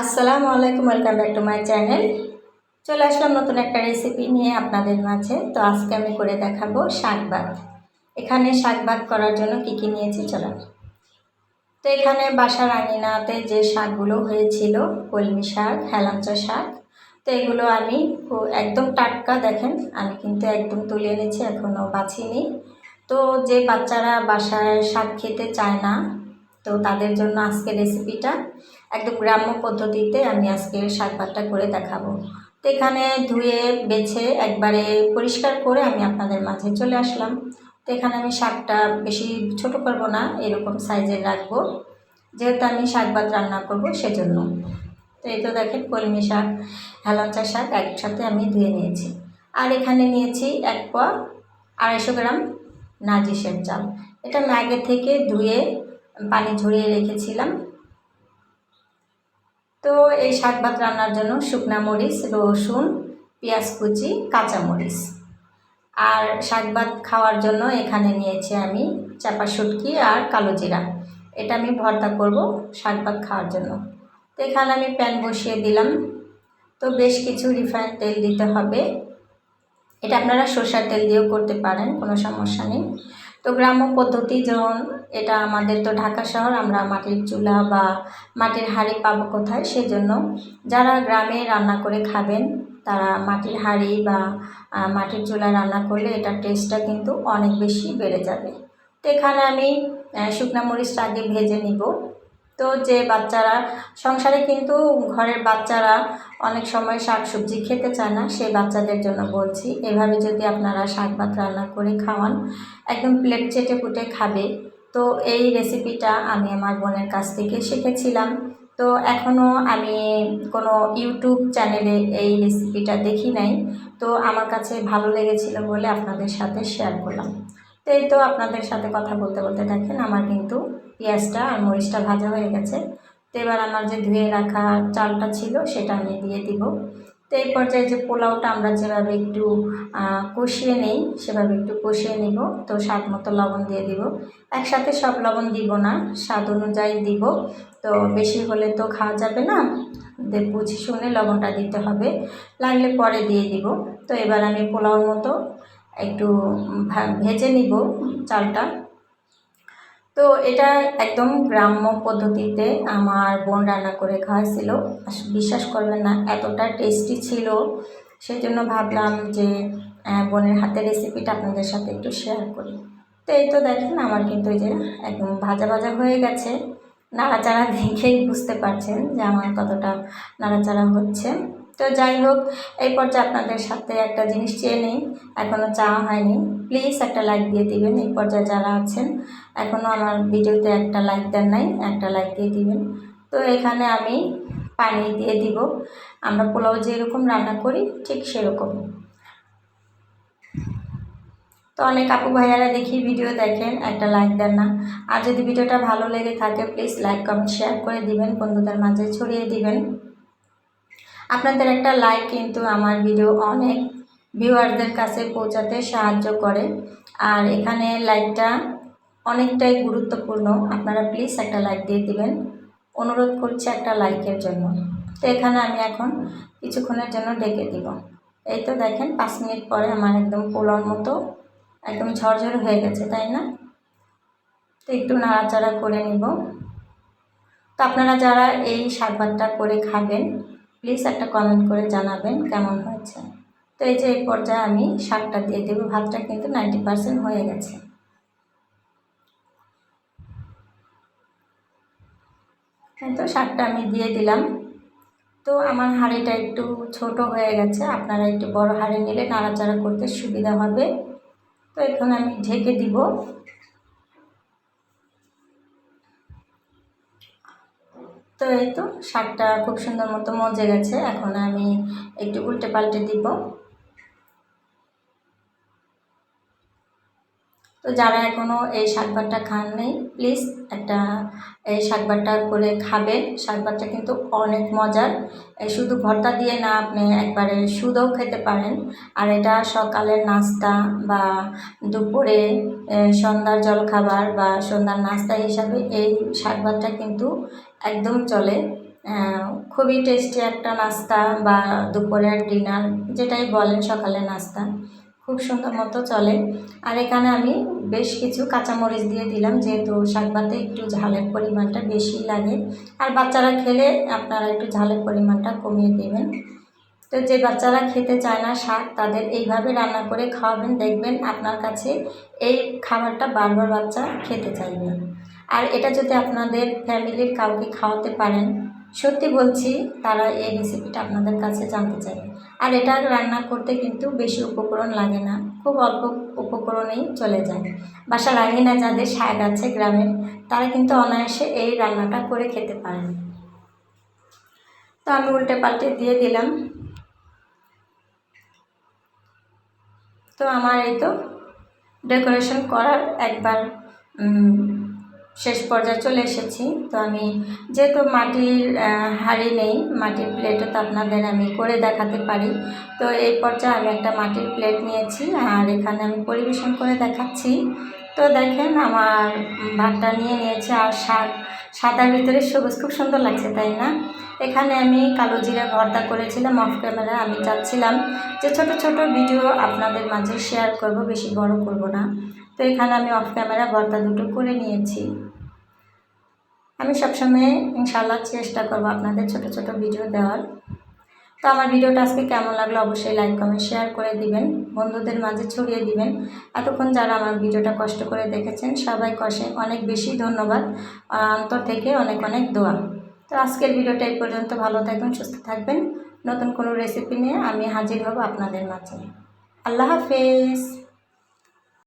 আসসালামু আলাইকুম welcome back to my channel চলে আসলাম নতুন একটা রেসিপি নিয়ে আপনাদের মাঝে। তো আজকে আমি করে দেখাবো শাক ভাত। এখানে শাক ভাত করার জন্য কি কি নিয়েছি, চলো। তো এখানে বাসার আঙিনাতে যে শাকগুলো হয়েছিল, কলমি শাক, হেলাঞ্চা শাক, তো এগুলো আমি একদম টাটকা, দেখেন, আমি কিন্তু একদম তুলে এনেছি এখনও বাছিনি তো যে বাচ্চারা বাসায় শাক খেতে চায় না, তো তাদের জন্য আজকে রেসিপিটা একদম গ্রাম্য পদ্ধতিতে আমি আজকে শাক ভাতটা করে দেখাবো। তো এখানে ধুয়ে, বেছে, একবারে পরিষ্কার করে আমি আপনাদের মাঝে চলে আসলাম। তো এখানে আমি শাকটা বেশি ছোট করব না, এরকম সাইজের রাখব। যেহেতু আমি শাক ভাত রান্না করব সেজন্য। তো এই তো দেখেন কলমি শাক, হেলঞ্চা শাক একসাথে আমি ধুয়ে নিয়েছি। আর এখানে নিয়েছি এক পোয়া আড়াইশো গ্রাম নাজিসের চাল। এটা আমি আগে থেকে ধুয়ে পানি ঝরিয়ে রেখেছিলাম। তো এই শাক ভাত রান্নার জন্য শুকনা মরিচ, রসুন, পেঁয়াজ কুচি, কাঁচা মরিচ। আর শাক ভাত খাওয়ার জন্য এখানে নিয়েছি আমি চাপা শুটকি আর কালো জিরা। এটা আমি ভর্তা করব শাক ভাত খাওয়ার জন্য। তো এখানে আমি প্যান বসিয়ে দিলাম। তো বেশ কিছু রিফাইন তেল দিতে হবে। এটা আপনারা সরষের তেল দিয়েও করতে পারেন, কোনো সমস্যা নেই। তো গ্রাম্য পদ্ধতি যেমন এটা আমাদের তো ঢাকা শহর, আমরা মাটির চুলা বা মাটির হাঁড়ি পাবো কোথায় সেজন্য যারা গ্রামে রান্না করে খাবেন, তারা মাটির হাঁড়ি বা মাটির চুলা রান্না করলে এটার টেস্টটা কিন্তু অনেক বেশি বেড়ে যাবে। তো এখানে আমি শুকনা মরিচটা আগে ভেজে নিব। তো যে বাচ্চারা, সংসারে কিন্তু ঘরের বাচ্চারা অনেক সময় শাক সবজি খেতে চায় না, সেই বাচ্চাদের জন্য বলছি, এভাবে যদি আপনারা শাক ভাত রান্না করে খাওয়ান, একদম প্লেট চেটে পুটে খাবে। তো এই রেসিপিটা আমি আমার বোনের কাছ থেকে শিখেছিলাম। তো এখনও আমি কোনো ইউটিউব চ্যানেলে এই রেসিপিটা দেখি নাই। তো আমার কাছে ভালো লেগেছিল বলে আপনাদের সাথে শেয়ার করলাম। তো এই তো আপনাদের সাথে কথা বলতে বলতে দেখেন আমার কিন্তু পেঁয়াজটা আর মরিচটা ভাজা হয়ে গেছে। তো এবার আমার যে ধুয়ে রাখা চালটা ছিল সেটা আমি দিয়ে দিব। তো এই পর্যায়ে যে পোলাওটা আমরা যেভাবে একটু কষিয়ে নেই, সেভাবে একটু কষিয়ে নিব। তো স্বাদ মতো লবণ দিয়ে দিব। একসাথে সব লবণ দিব না, স্বাদ অনুযায়ী দিব। তো বেশি হলে তো খাওয়া যাবে না। বুঝে শুনে লবণটা দিতে হবে। লাগলে পরে দিয়ে দিব। তো এবার আমি পোলাওর মতো একটু ভেজে নিব চালটা। তো এটা একদম গ্রাম্য পদ্ধতিতে আমার বোন রান্না করে খাওয়াইছিল। বিশ্বাস করবেন না, এতটা টেস্টি ছিল। সেই জন্য ভাবলাম যে বোনের হাতের রেসিপিটা আপনাদের সাথে একটু শেয়ার করি। তো এই তো দেখেন, আমার কিন্তু এই যে একদম ভাজা ভাজা হয়ে গেছে। নাড়াচাড়া দেখেই বুঝতে পারছেন যে আমার কতটা নাড়াচাড়া হচ্ছে। তো যাই হোক, এই পর্যায়ে আপনাদের সাথে একটা জিনিস চেয়ে নেই এখনও চাওয়া হয়নি। প্লিজ একটা লাইক দিয়ে দিবেন, এই পর্যায়ে যারা আছেন এখনও আমার ভিডিওতে একটা লাইক দেন নাই, একটা লাইক দিয়ে দিবেন। তো এখানে আমি পানি দিয়ে দিব। আমরা পোলাও যেরকম রান্না করি, ঠিক সেরকম। তো অনেক আপু ভাইয়ারা দেখি ভিডিও দেখেন, একটা লাইক দেন না। আর যদি ভিডিওটা ভালো লেগে থাকে প্লিজ লাইক কমেন্ট শেয়ার করে দিবেন, বন্ধুদের মাঝে ছড়িয়ে দিবেন। আপনাদের একটা লাইক কিন্তু আমার ভিডিও অনেক ভিউয়ারদের কাছে পৌঁছাতে সাহায্য করে। আর এখানে লাইকটা অনেকটাই গুরুত্বপূর্ণ। আপনারা প্লিজ একটা লাইক দিয়ে দিবেন। অনুরোধ করছি একটা লাইকের জন্য। তো এখানে আমি এখন কিছুক্ষণের জন্য ডেকে দিব। এই তো দেখেন, পাঁচ মিনিট পরে আমার একদম পোলার মতো একদম ঝরঝর হয়ে গেছে, তাই না? তো একটু নাড়াচাড়া করে নিব। তো আপনারা যারা এই শাক করে খাবেন প্লিজ একটা কমেন্ট করে জানাবেন কেমন হয়েছে। তো এই যে এই পর্যায়ে আমি শাকটা দিয়ে দেবো, ভাতটা কিন্তু নাইনটি পার্সেন্ট হয়ে গেছে। হ্যাঁ তো শাকটা আমি দিয়ে দিলাম। তো আমার হাঁড়িটা একটু ছোট হয়ে গেছে, আপনারা একটু বড় হাঁড়ি নিলে নাড়াচাড়া করতে সুবিধা হবে। তো এখন আমি ঢেকে দিব। তো এই তো? শাকটা খুব সুন্দর মতো মজে গেছে। এখন আমি একটু উল্টে পাল্টে দিব। তো যারা এখনও এই শাক ভাতটা খাননি প্লিজ একটা এই শাক ভাতটা করে খাবেন। শাক ভাতটা কিন্তু অনেক মজার। শুধু ভর্তা দিয়ে না, আপনি একবারে শুধুও খেতে পারেন। আর এটা সকালের নাস্তা বা দুপুরে সন্ধ্যার জলখাবার বা সন্ধ্যার নাস্তা হিসাবে এই শাক ভাতটা কিন্তু একদম চলে। খুবই টেস্টি একটা নাস্তা বা দুপুরের ডিনার যেটাই বলেন সকালের নাস্তা। খুব সুন্দর মতো চলে। আর এখানে আমি বেশ কিছু কাঁচামরিচ দিয়ে দিলাম, যেহেতু শাকবাতে একটু ঝালের পরিমাণটা বেশি লাগে। আর বাচ্চারা খেলে আপনারা একটু ঝালের পরিমাণটা কমিয়ে দেবেন। তো যে বাচ্চারা খেতে চায় না শাক, তাদের এইভাবে রান্না করে খাওয়াবেন, দেখবেন আপনার কাছে এই খাবারটা বারবার বাচ্চা খেতে চাইবে। আর এটা যদি আপনাদের ফ্যামিলির কাউকে খাওয়াতে পারেন সত্যি বলছি, তারা এই রেসিপিটা আপনাদের কাছে জানতে চাইবে। আর এটা রান্না করতে কিন্তু বেশি উপকরণ লাগে না, খুব অল্প উপকরণেই চলে যায়। বাসা লাগে না যাদের শাক আছে গ্রামের, তারা কিন্তু অনায়াসে এই রান্নাটা করে খেতে পারেন। তো আমি উল্টে পাল্টে দিয়ে দিলাম। তো আমার এই তো ডেকোরেশন করার একবার শেষ পর্যায়ে চলে এসেছি। তো আমি যেহেতু মাটির হাঁড়ি নেই, মাটির প্লেটও তো আপনাদের আমি করে দেখাতে পারি। তো এই পর্যায়ে আমি একটা মাটির প্লেট নিয়েছি আর এখানে আমি পরিবেশন করে দেখাচ্ছি। তো দেখেন আমার ভাতটা নিয়ে নিয়েছি আর শাক। সাদার ভিতরে সবুজ, খুব সুন্দর লাগছে, তাই না? এখানে আমি কালো জিরা ভর্তা করেছিলাম অফ ক্যামেরা আমি চাচ্ছিলাম যে ছোট ছোট ভিডিও আপনাদের মাঝে শেয়ার করব, বেশি বড় করব না। তো এখানে আমি অফ ক্যামেরা ভর্তা দুটো করে নিয়েছি। আমি সবসময় ইনশাল্লাহ চেষ্টা করব আপনাদের ছোট ছোট ভিডিও দেওয়ার। তো আমার ভিডিওটা আজকে কেমন লাগল অবশ্যই লাইক, কমেন্ট, শেয়ার করে দিবেন, বন্ধুদের মাঝে ছড়িয়ে দিবেন। এতক্ষণ যারা আমার ভিডিওটা কষ্ট করে দেখেছেন সবাই কষে অনেক বেশি ধন্যবাদ। অন্তর থেকে অনেক অনেক দোয়া। তো আজকের ভিডিওটা এই পর্যন্ত। ভালো থাকবেন, সুস্থ থাকবেন। নতুন কোনো রেসিপি নিয়ে আমি হাজির হব আপনাদের মাঝে। আল্লাহ হাফেজ।